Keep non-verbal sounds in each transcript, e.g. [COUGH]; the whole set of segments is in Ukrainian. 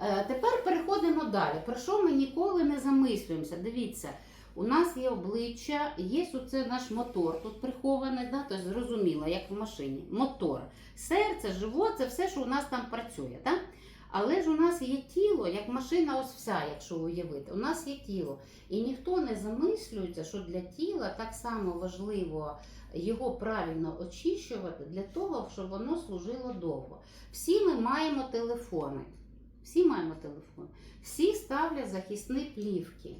Е, Тепер переходимо далі. Про що ми ніколи не замислюємося? Дивіться, у нас є обличчя, є оце наш мотор тут прихований, да? тобто зрозуміло, як в машині. Мотор. Серце, живот це все, що у нас там працює. Да? Але ж у нас є тіло, як машина, ось вся, якщо уявити. У нас є тіло. І ніхто не замислюється, що для тіла так само важливо його правильно очищувати для того, щоб воно служило довго. Всі ми маємо телефони. Всі маємо телефон. Всі ставлять захисні плівки.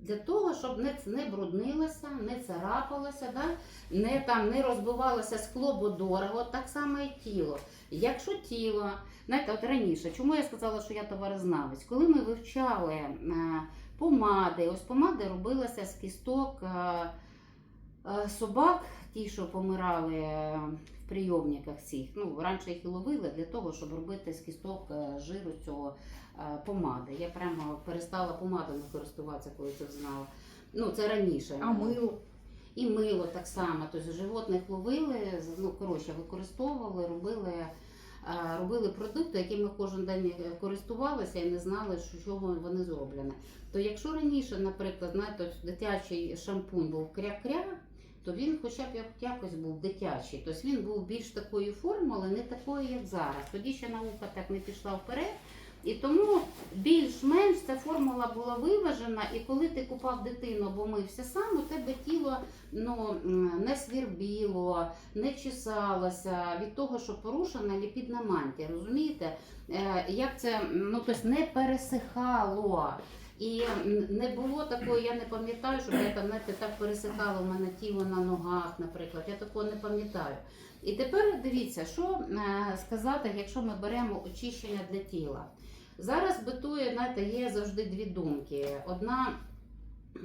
Для того, щоб не, не бруднилося, не царапалося, да? не, там, не розбивалося скло, бо дорого, так само і тіло. Якщо тіло, знаєте, от раніше, чому я сказала, що я товарознавець? Коли ми вивчали е, помади, ось помади робилася з кісток е, собак, ті, що помирали е, в прийомниках цих. Ну, раніше їх і ловили для того, щоб робити з кісток е, жиру цього е, помади. Я прямо перестала помадами користуватися, коли це знала. Ну, це раніше. А мило? І мило так само. Тобто животних ловили, ну, коротше, використовували, робили, е, робили продукти, якими кожен день е, користувалися і не знали, що чого вони зроблені. То якщо раніше, наприклад, знаєте, дитячий шампунь був кря-кря, то він хоча б як- якось був дитячий. Тобто він був більш такої форми, але не такої, як зараз. Тоді ще наука так не пішла вперед. І тому більш-менш ця формула була виважена, і коли ти купав дитину, бо мився сам, у тебе тіло ну, не свірбіло, не чесалося від того, що порушена ліпідна мантія. Розумієте? Е, Як це ну, тобто не пересихало. І не було такої, я не пам'ятаю, щоб я там знаєте, так пересихало в мене тіло на ногах, наприклад. Я такого не пам'ятаю. І тепер дивіться, що е, сказати, якщо ми беремо очищення для тіла. Зараз битує, знаєте, є завжди дві думки. Одна, е,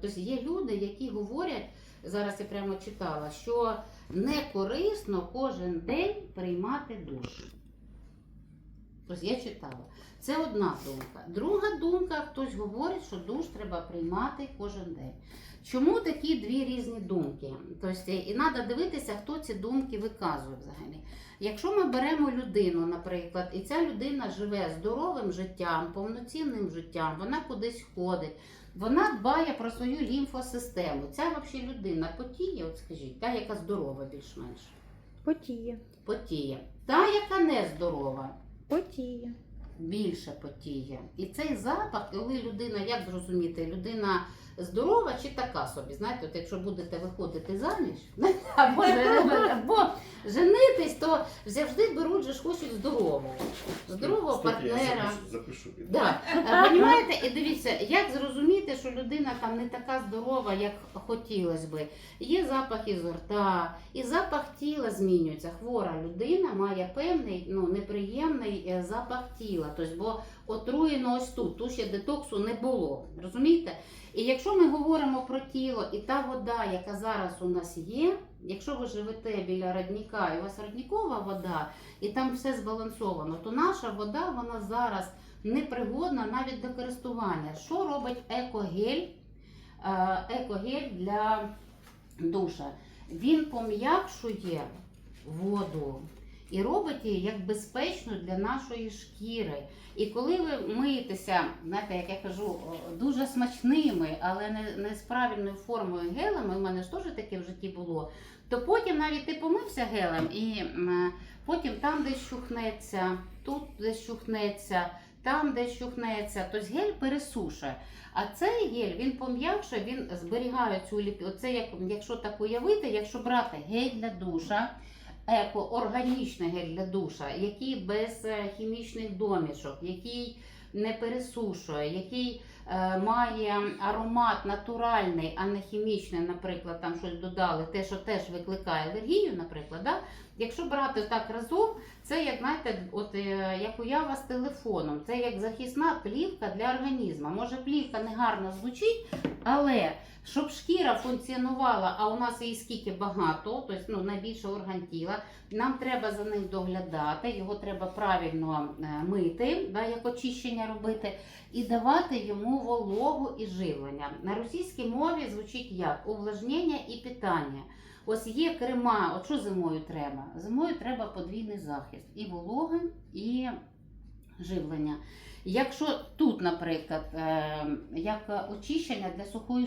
тобто є люди, які говорять, зараз я прямо читала, що не корисно кожен день приймати душ. Тобто я читала. Це одна думка. Друга думка, хтось говорить, що душ треба приймати кожен день. Чому такі дві різні думки? Тобто, і треба дивитися, хто ці думки виказує взагалі. Якщо ми беремо людину, наприклад, і ця людина живе здоровим життям, повноцінним життям, вона кудись ходить, вона дбає про свою лімфосистему. Ця взагалі людина потіє, от скажіть, та, яка здорова більш-менш, Потіє. потіє. Та, яка не здорова, Потіє. більше потіє. І цей запах, коли людина, як зрозуміти, людина здорова чи така собі. Знаєте, от якщо будете виходити заміж, [LAUGHS] або, [LAUGHS] або то завжди беруть же ж хочуть здорового. Здорового партнера. запишу-. Да. Понімаєте, і дивіться, як зрозуміти, що людина там не така здорова, як хотілося би. Є запах із рта, і запах тіла змінюється. Хвора людина має певний ну, неприємний е, запах тіла. Тобто, бо отруєно ось тут, тут ще детоксу не було. Розумієте? І якщо ми говоримо про тіло і та вода, яка зараз у нас є, якщо ви живете біля родника, і у вас родникова вода, і там все збалансовано, то наша вода вона зараз непригодна навіть до користування. Що робить екогель? Е, Екогель для душа. Він пом'якшує воду і робить її як безпечну для нашої шкіри. І коли ви миєтеся, знаєте, як я кажу, дуже смачними, але не, не з правильною формою гелем, у мене ж теж таке в житті було, то потім навіть ти помився гелем, і потім там десь щухнеться, тут десь щухнеться, там десь щухнеться, тобто гель пересушує. А цей гель він пом'якшує, він зберігає цю ліп... Оце як, якщо так уявити, якщо брати гель для душа, еко, органічний гель для душа, який без е, хімічних домішок, який не пересушує, який е, має аромат натуральний, а не хімічний, наприклад, там щось додали, те, що теж викликає алергію, наприклад. Да? Якщо брати так разом, це як знаєте, от е, як уява з телефоном, це як захисна плівка для організму. Може, плівка не гарно звучить, але щоб шкіра функціонувала, а у нас її скільки багато, тобто ну, найбільше орган тіла, нам треба за ним доглядати, його треба правильно е, мити, да, як очищення робити, і давати йому вологу і живлення. На російській мові звучить як увлажнення і питання. Ось є крема, от що зимою треба? Зимою треба подвійний захист. І волога, і живлення. Якщо тут, наприклад, е, як очищення для сухої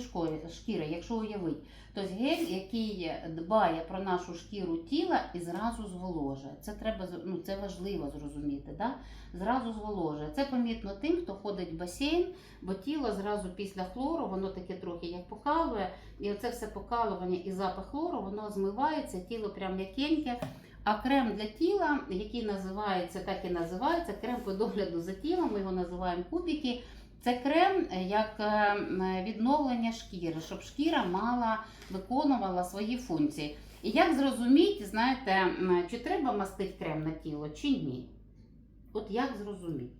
шкіри, якщо уявити, то гель, який дбає про нашу шкіру тіла і зразу зволожує. Це треба ну, це важливо зрозуміти. Да? Зразу зволожує. Це помітно тим, хто ходить в басейн, бо тіло зразу після хлору, воно таке трохи як покалує, і оце все покалування і запах хлору, воно змивається, тіло прям м'якеньке. А крем для тіла, який називається, так і називається, крем по догляду за тілом, ми його називаємо кубики. Це крем е, як е, відновлення шкіри, щоб шкіра мала, виконувала свої функції. І як зрозуміти, знаєте, чи треба мастити крем на тіло, чи ні? От як зрозуміти?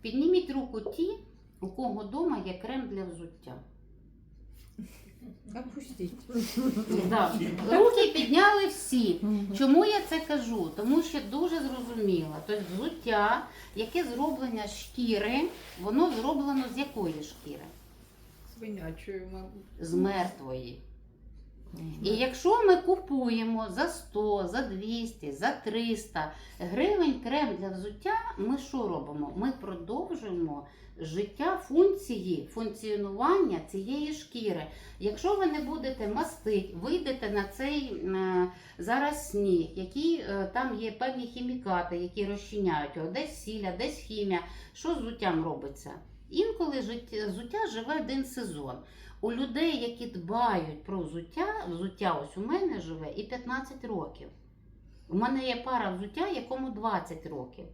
Підніміть руку ті, у кого вдома є крем для взуття. Опустіть. Да. Руки підняли всі. Чому я це кажу? Тому що дуже зрозуміло. Тобто взуття, яке зроблення шкіри, воно зроблено з якої шкіри? Свинячою, мабуть. З мертвої. І якщо ми купуємо за 100, за 200, за 300 гривень крем для взуття, ми що робимо? Ми продовжуємо життя функції, функціонування цієї шкіри. Якщо ви не будете мастити, вийдете на цей е, зараз сніг, який е, там є певні хімікати, які розчиняють його, десь сіля, десь хімія. Що з взуттям робиться? Інколи життя, взуття живе один сезон. У людей, які дбають про взуття, взуття ось у мене живе і 15 років. У мене є пара взуття, якому 20 років.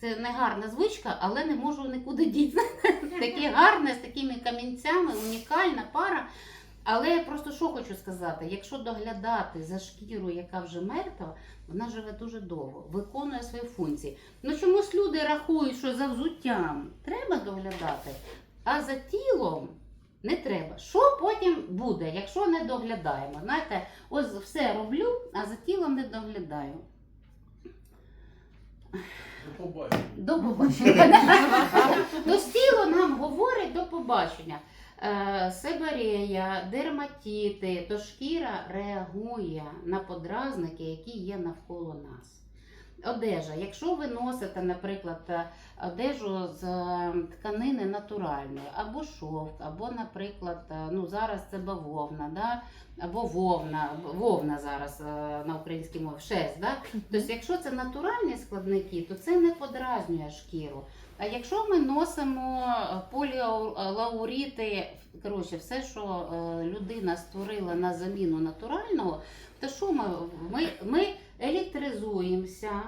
Це не гарна звичка, але не можу нікуди діти. [LAUGHS] Таке гарне, з такими камінцями, унікальна пара. Але я просто що хочу сказати: якщо доглядати за шкіру, яка вже мертва, вона живе дуже довго, виконує свої функції. Ну чомусь люди рахують, що за взуттям треба доглядати, а за тілом не треба. Що потім буде, якщо не доглядаємо? Знаєте, ось все роблю, а за тілом не доглядаю. До побачення. До побачення. То тіло нам говорить до побачення. Е, Себорея, дерматіти, то шкіра реагує на подразники, які є навколо нас. Одежа. Якщо ви носите, наприклад, е, одежу з е, тканини натуральної, або шовк, або, наприклад, е, ну зараз це бавовна, да? або вовна, вовна зараз на українській мові, шерсть. Да? Тобто, якщо це натуральні складники, то це не подразнює шкіру. А якщо ми носимо поліолауріти, коротше, все, що людина створила на заміну натурального, то що ми, ми, ми електризуємося.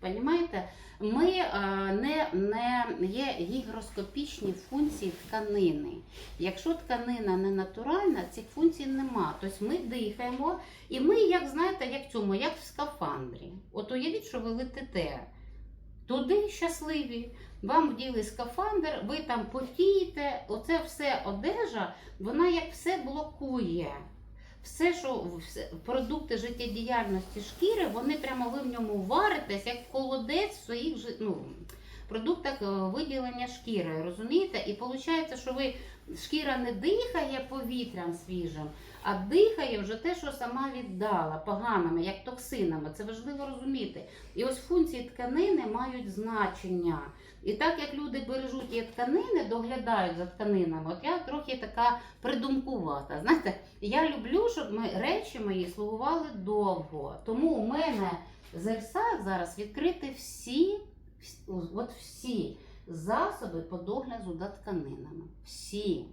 Понімаєте? Ми е, не, не є гігроскопічні функції тканини. Якщо тканина не натуральна, цих функцій нема. Тобто ми дихаємо, і ми, як знаєте, як цьому, як в скафандрі. От уявіть, що ви летите туди щасливі. Вам вділи скафандр, ви там потієте. Оце все одежа, вона як все блокує. Все, що все, продукти життєдіяльності шкіри, вони прямо ви в ньому варитесь, як колодець в своїх ну, продуктах е, виділення шкіри. Розумієте? І виходить, що ви шкіра не дихає повітрям свіжим, а дихає вже те, що сама віддала поганими, як токсинами. Це важливо розуміти. І ось функції тканини мають значення. І так як люди бережуть є тканини, доглядають за тканинами, от я трохи така придумкувата. Знаєте, я люблю, щоб ми, речі мої слугували довго. Тому у мене зерсах зараз відкриті всі, от всі засоби по догляду за тканинами. Всі.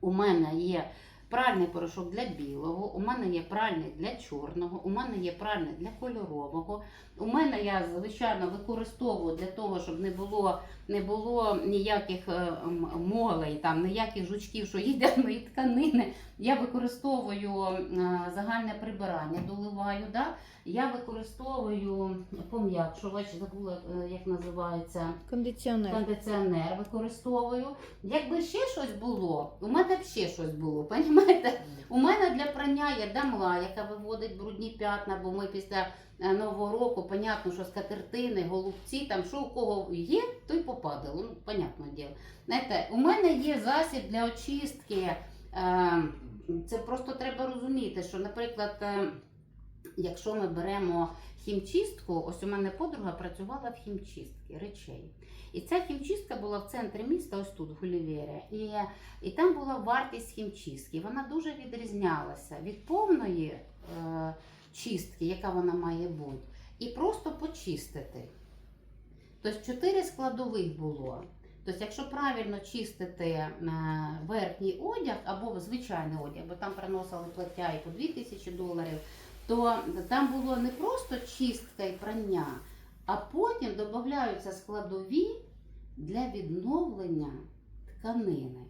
У мене є пральний порошок для білого, у мене є пральний для чорного, у мене є пральний для кольорового. У мене я звичайно використовую для того, щоб не було, не було ніяких е, молей, там ніяких жучків, що їдять мої тканини. Я використовую е, загальне прибирання, доливаю. Да? Я використовую пом'якшувач, забула, е, як називається Кондиціонер. кондиціонер використовую. Якби ще щось було, у мене б ще щось було, понімаєте? У мене для прання є дамла, яка виводить брудні п'ятна, бо ми після е, Нового року, понятно, що скатертини, голубці, там що у кого є, то й попадало. Ну, понятне діло. Знаєте, у мене є засіб для очистки. Е, це просто треба розуміти, що, наприклад, е, якщо ми беремо хімчистку. Ось у мене подруга працювала в хімчистці речей. І ця хімчистка була в центрі міста, ось тут, в Гулівері. І, і там була вартість хімчистки. Вона дуже відрізнялася від повної е, чистки, яка вона має бути, і просто почистити. Тобто чотири складових було. Тобто, якщо правильно чистити е, верхній одяг або звичайний одяг, бо там приносили плаття і по 2000 доларів, то там було не просто чистка і прання, а потім додаються складові для відновлення тканини.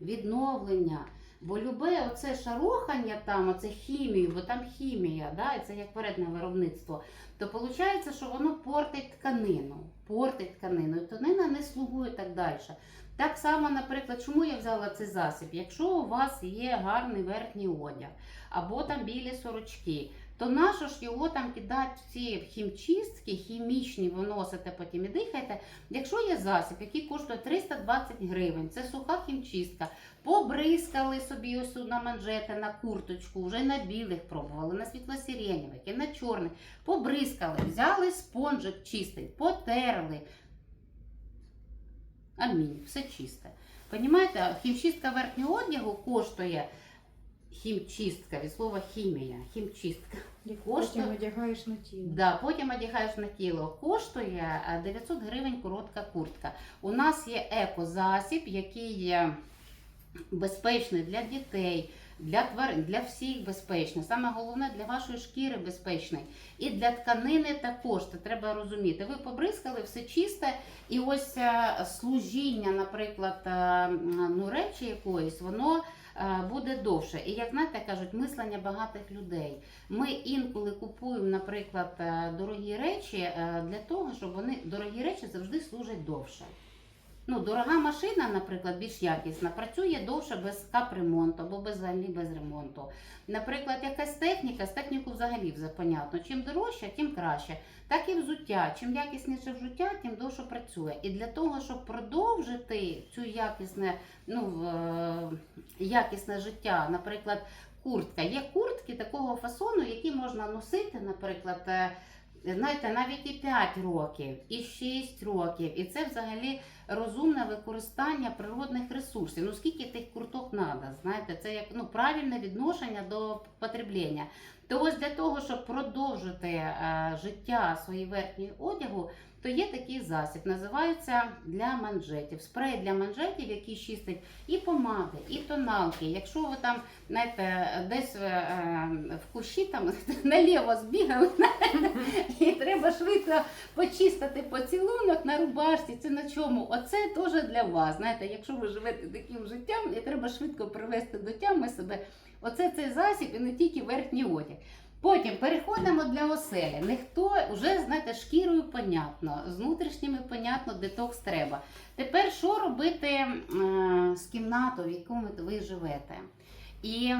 Відновлення. Бо любе оце шарохання там, оце хімію, бо там хімія, да, і це як передне виробництво, то виходить, що воно портить тканину. Портить тканину, і тканина не слугує так далі. Так само, наприклад, чому я взяла цей засіб? Якщо у вас є гарний верхній одяг, або там білі сорочки, то нащо ж його там кидати в хімчистки, хімічні виносите потім і дихаєте. Якщо є засіб, який коштує 320 гривень, це суха хімчистка, побризкали собі ось на манжети, на курточку, вже на білих пробували, на світло-сиренєвих і на чорних, побризкали, взяли спонжик чистий, потерли. Амінь, все чисте. Понімаєте, хімчистка верхнього одягу коштує хімчистка від слова хімія, хімчистка. Коштує- потім одягаєш на тіло. Да, потім одягаєш на тіло. Коштує е, 900 гривень коротка куртка. У нас є екозасіб, який є безпечний для дітей, для тварин, для всіх безпечний. Саме головне для вашої шкіри безпечний. І для тканини також це треба розуміти. Ви побризкали, все чисте, і ось е, служіння, наприклад, е, ну, речі якоїсь, воно е, буде довше. І як знаєте, кажуть, мислення багатих людей. Ми інколи купуємо, наприклад, дорогі речі для того, щоб вони дорогі речі завжди служать довше. Ну, дорога машина, наприклад, більш якісна, працює довше без капремонту або взагалі без ремонту. Наприклад, якась техніка, з техніку взагалі все понятно. Чим дорожче, тим краще. Так і взуття. Чим якісніше взуття, тим довше працює. І для того, щоб продовжити цю якісне, ну, е, якісне життя, наприклад, куртка. Є куртки такого фасону, які можна носити, наприклад, е, знаєте, навіть і 5 років, і 6 років. І це взагалі розумне використання природних ресурсів. Ну скільки тих курток треба, знаєте, це як ну, правильне відношення до потреблення. То ось для того, щоб продовжити е, життя своєї верхньої одягу, то є такий засіб, називається для манжетів. Спрей для манжетів, який чистить і помади, і тоналки. Якщо ви там знаєте, десь е, в кущі там [LAUGHS] наліво збігали, і треба швидко почистити поцілунок на рубашці, це на чому? Оце теж для вас. Знаєте, якщо ви живете таким життям, і треба швидко привести до тями себе. Оце цей засіб і не тільки верхній одяг. Потім переходимо для оселі. Ніхто вже знаєте, шкірою понятно, з внутрішніми понятно, детокс треба. Тепер що робити е, з кімнатою, в якому ви живете? І